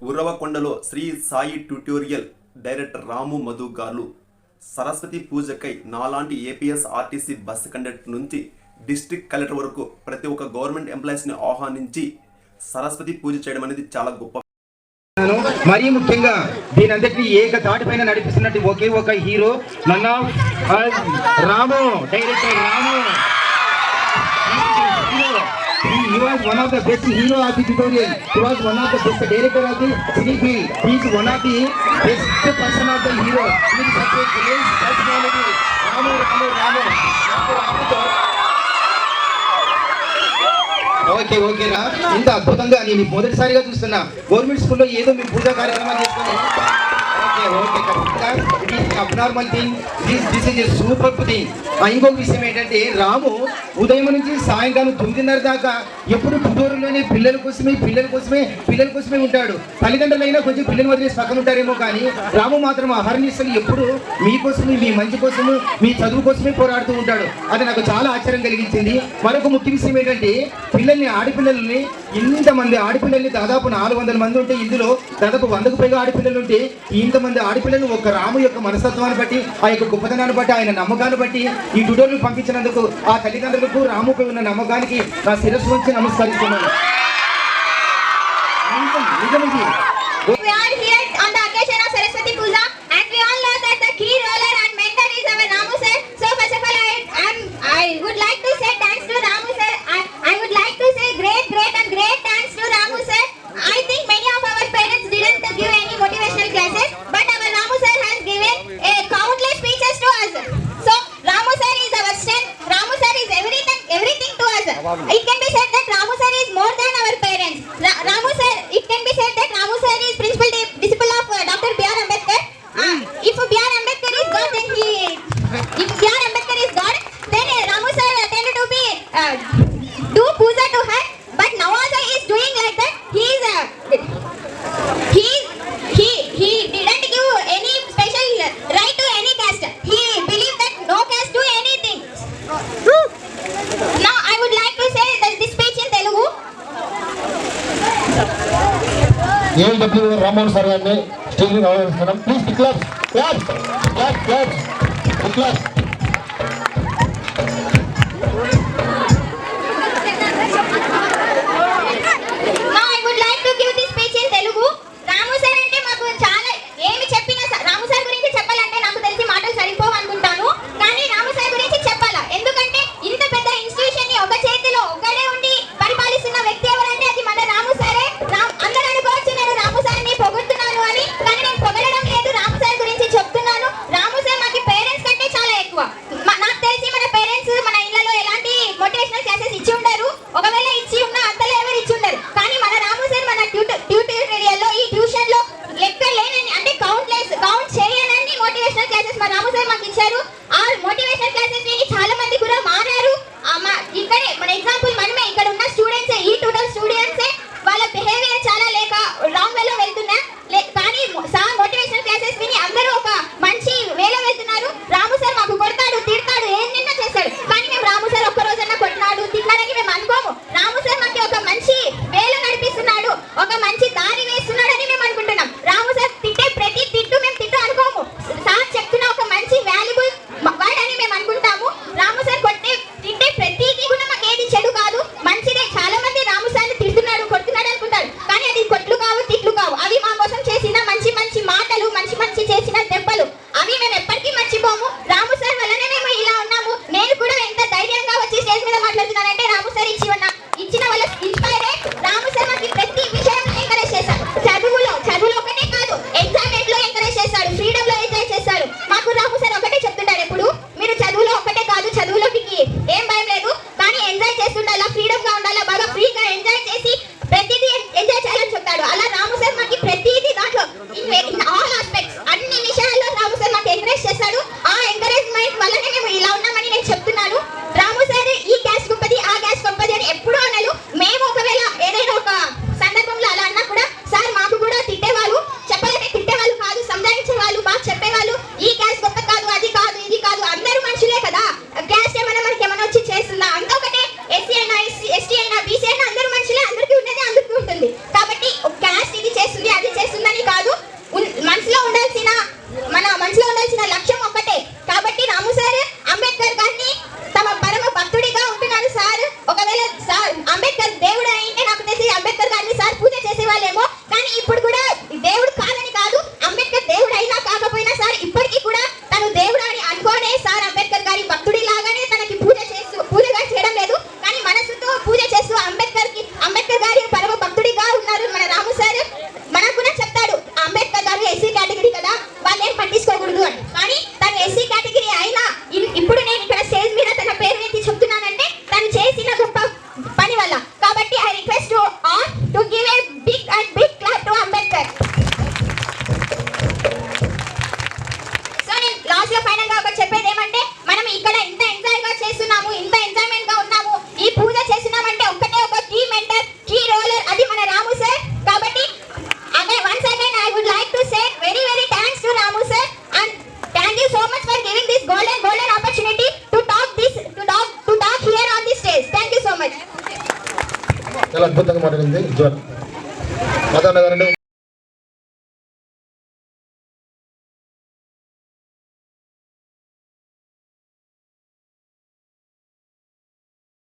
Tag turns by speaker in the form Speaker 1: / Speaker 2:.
Speaker 1: ఉరవకొండలో Sri Sai tutorial director Ramu Madhu garu Saraswati పూజకై నాలాంటి APS RTC bus conductor నుంచి డిస్ట్రిక్ట్ కలెక్టర్ వరకు ప్రతి ఒక్క గవర్నమెంట్ ఎంప్లాయీస్ని ఆహ్వానించి సరస్వతి పూజ చేయడం అనేది చాలా గొప్ప
Speaker 2: మరీ ముఖ్యంగా దీని అంతటినీ ఏక తాటిపైన నడిపిస్తున్నట్టు ఒకే ఒక హీరో నన్న Ramu director Ramu. He was one of the best hero of the tutorial. He was one of the best director of the cine. He is one of the best person of the hero. He is such a great personality. Ramu, Ramu, Ramu. Okay ఓకేనా ఇంత అద్భుతంగా నేను మొదటిసారిగా చూస్తున్నా government స్కూల్లో ఏదో మీ పూజా కార్యక్రమాలు చేసుకుని okay okay it is abnormal thing this this is super thing ఇంకొక విషయం ఏంటంటే రాము ఉదయం నుంచి సాయంకాలం తొమ్మిదిన్నర దాకా ఎప్పుడు పుట్టూరులోనే పిల్లల కోసమే పిల్లల కోసమే పిల్లల కోసమే ఉంటాడు. తల్లిదండ్రులైనా కొంచెం పిల్లలు వదిలేసి పక్కన ఉంటారేమో కానీ రాము మాత్రం అహర్నిశలు ఎప్పుడు మీకోసమే మీ మంచి కోసము మీ చదువు కోసమే పోరాడుతూ ఉంటాడు. అది నాకు చాలా ఆశ్చర్యం కలిగించింది. మరొక ముఖ్య విషయం ఏంటంటే పిల్లల్ని ఆడపిల్లల్ని ఇంతమంది ఆడపిల్లల్ని దాదాపు నాలుగు వందల మంది ఉంటే ఇందులో దాదాపు వందకు పైగా ఆడపిల్లలు ఉంటే ఇంతమంది ఆడపిల్లలు ఒక రాము యొక్క మనస్తత్వాన్ని బట్టి ఆ యొక్క గొప్పతనాన్ని బట్టి ఆయన నమ్మకాన్ని బట్టి ఈ టుడోర్లు పంపించినందుకు ఆ తల్లిదండ్రులకు రాముపై ఉన్న నమ్మకానికి నా శిరస్సు వంచి నమస్కరిస్తున్నాను. నిజం,
Speaker 3: ¿Y quién dice
Speaker 4: ALW Rammohan sir గారిని స్టేజ్ ఆహ్వానిస్తున్నాం please claps claps claps claps claps
Speaker 3: మన ఎగ్జాంపుల్ మనమే. ఇక్కడ ఉన్న స్టూడెంట్స్ ఈ టోటల్
Speaker 4: స్టూడెంట్స్ అద్భుతంగా మాట్లాడింది. జ్వరం మాధవన్ గారు